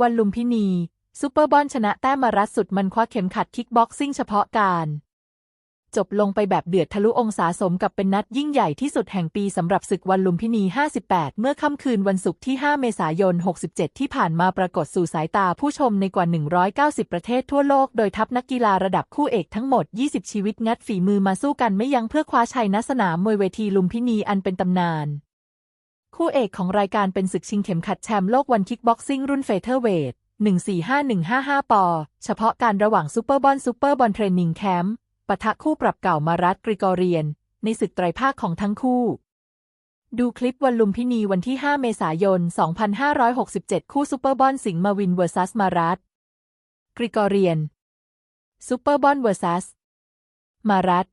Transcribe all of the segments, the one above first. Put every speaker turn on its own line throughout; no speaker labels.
วันลุมพินี ซูเปอร์บอลชนะแต้มมารัดสุดมันคว้าเข็มขัดคิกบ็อกซิ่งเฉพาะการ จบลงไปแบบเดือดทะลุองศาสมกับเป็นนัดยิ่งใหญ่ที่สุดแห่งปีสำหรับศึกวันลุมพินี 58 เมื่อค่ำคืนวันศุกร์ที่ 5 เมษายน 67 ที่ผ่านมาปรากฏสู่สายตาผู้ชมในกว่า 190 ประเทศทั่วโลก โดยทัพนักกีฬาระดับคู่เอกทั้งหมด 20 ชีวิตงัดฝีมือมาสู้กันไม่ยั้งเพื่อคว้าชัยณสนามมวยเวทีลุมพินีอันเป็นตำนาน คู่เอกของรายการเป็นศึกชิงเข็มขัดแชมป์โลกวันคิกบ็อกซิ่งรุ่นเฟเธอร์เวท145155 ปอ เฉพาะการระหว่างซูเปอร์บอลซูเปอร์บอลเทรนนิ่งแคมป์ปะทะคู่ปรับเก่ามารัฐกริกอเรียน ในศึกไตรภาคของทั้งคู่ ดูคลิปวันลุมพินีวันที่ 5 เมษายน 2567 คู่ซูเปอร์บอลสิงห์มาวินเวอร์ซัสมารัฐกริกอเรียนซูเปอร์บอลเวอร์ซัสมารัฐ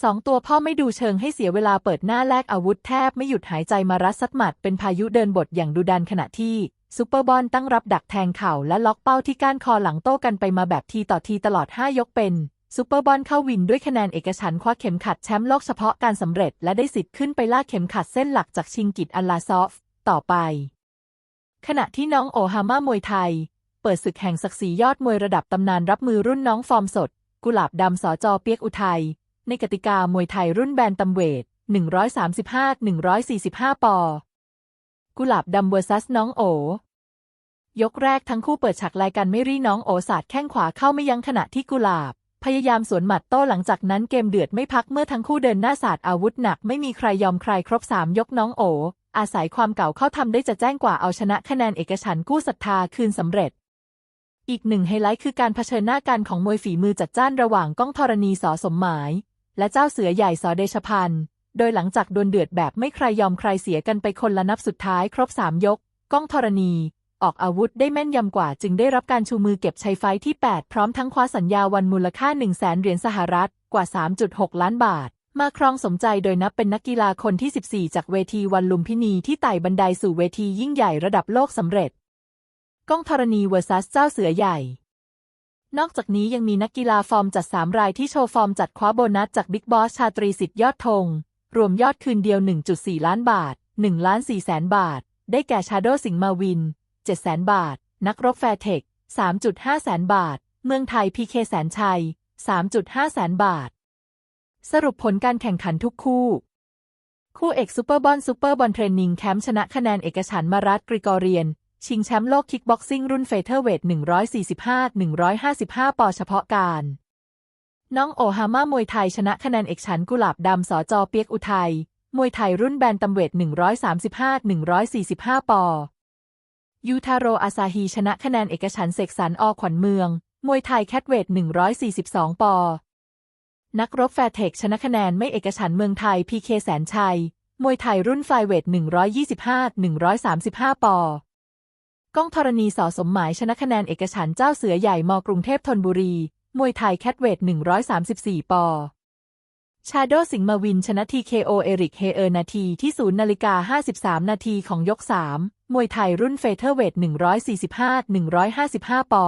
สองตัวพ่อไม่ดูเชิงให้เสียเวลาเปิดหน้าแลกอาวุธแทบไม่หยุดหายใจมารัดซัดหมัดเป็นพายุเดินบทอย่างดุดันขณะที่ซูเปอร์บอลตั้งรับดักแทงเข่าและล็อกเป้าที่ก้านคอหลังโต้กันไปมาแบบทีต่อทีตลอด 5 ยกเป็นซูเปอร์บอลเข้าวินด้วยคะแนนเอกฉันคว้าเข็มขัดแชมป์โลกเฉพาะการสำเร็จและได้สิทธิ์ขึ้นไปลากเข็มขัดเส้นหลักจากชิงกิตอัลลาซอฟ ต่อไป ขณะที่น้องโอฮาม่ามวยไทย เปิดศึกแห่งศักดิ์ศรียอดมวยระดับตำนานรับมือรุ่นน้องฟอร์มสด กุหลาบดำสอจอเปียกอุทัย ในกติกามวยไทยรุ่นแบนตัมเวท 135-145 ปอ กุหลาบดำเวอร์ซัสน้องโอ ยกแรกทั้งคู่เปิดฉากลายกันไม่รีน้องโอสาดแข้งขวาเข้าไม่ยั้งขณะที่กุหลาบ พยายามสวนหมัดโต้หลังจากนั้นเกมเดือดไม่พักเมื่อทั้งคู่เดินหน้าสาดอาวุธหนักไม่มีใครยอมใครครบสามยกน้องโอ อาศัยความเก่าเข้าทำได้จะแจ้งกว่าเอาชนะคะแนนเอกฉันกู้ศรัทธาคืนสำเร็จอีกหนึ่งไฮไลท์คือการเผชิญหน้ากันของมวยฝีมือจัดจ้านระหว่างก้องธรณีสอสมหมาย และเจ้าเสือใหญ่สอเดชพันธ์โดยหลังจากดวลเดือดแบบไม่ใครยอมใครเสียกันไปคนละนับสุดท้ายครบสามยก ก้องธรณี ออกอาวุธได้แม่นยำกว่าจึงได้รับการชูมือเก็บชัยไฟท์ที่ 8 พร้อมทั้งคว้าสัญญาวันมูลค่า 1 0 0 0 0แสนเหรียญสหรัฐกว่า 3.6 ล้านบาท มาครองสมใจโดยนับเป็นนักกีฬาคนที่ 14 จากเวทีวันลุมพินีที่ไต่บันไดสู่เวทียิ่งใหญ่ระดับโลกสำเร็จ ก้องธรณีเวอร์ซัสเจ้าเสือใหญ่ นอกจากนี้ยังมีนักกีฬาฟอร์มจัด 3 รายที่โชว์ฟอร์มจัดคว้าโบนัสจากบิ๊กบอสชาตรีสิทธิ์ยอดธงรวมยอดคืนเดียว 1.4 ล้านบาท1ล้าน4แสนบาท ได้แก่ชาโดสิงห์มาวิน7แสนบาท นักรบแฟร์เทค3.5แสนบาท เมืองไทยพีเคแสนชัย 3.5แสนบาท สรุปผลการแข่งขันทุกคู่ คู่เอกซูเปอร์บอลซูเปอร์บอลเทรนนิ่งแคมป์ชนะคะแนนเอกฉันมารัฐกริกอเรียน ชิงแชมป์โลกคิกบ็อกซิ่งรุ่นเฟเธอร์เวท 145-155 ปอเฉพาะการ น้องโอฮาม่ามวยไทยชนะคะแนนเอกฉันกุหลาบดำสอจอเปียกอุทัย มวยไทยรุ่นแบนตัมเวท 135-145 ปอ ยูทาโรอาซาฮีชนะคะแนนเอกฉันเสกสรรอขวัญเมือง มวยไทยแคทเวท 142 ปอ นักรบแฟร์เทคชนะคะแนนไม่เอกฉันเมืองไทยพีเคแสนชัย มวยไทยรุ่นไฟเวท 125-135 ปอ ก้องธรณีสอสมหมายชนะคะแนนเอกฉันเจ้าเสือใหญ่มกรุงเทพธนบุรี มวยไทยแคทเวท 134 ปอชาโดสิงห์มาวินชนะทีเคโอเอริกเฮเออร์นาทีที่ 0 นาฬิกา 53 นาทีของยก 3 มวยไทยรุ่นเฟเธอร์เวท 145-155 ปอ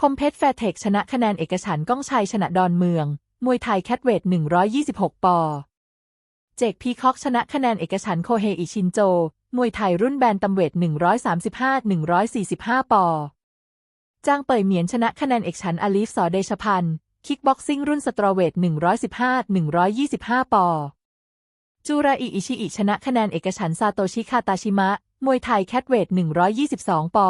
คอมเพชรแฟร์เทคชนะคะแนนเอกฉันก้องชัยชนะดอนเมือง มวยไทยแคทเวท 126 ปอ เจกพีคอกชนะคะแนนเอกฉันโคเฮอิชินโจ มวยไทยรุ่นแบนตัมเวท 135-145 ปอ จางเป่ยเหมียนชนะคะแนนเอกฉันอาลีฟสอเดชพันธ์ คิกบ็อกซิ่งรุ่นสตรอเวท 115-125 ปอ จูราอิอิชิอิชนะคะแนนเอกฉันซาโตชิคาตาชิมะ มวยไทยแคทเวท 122 ปอ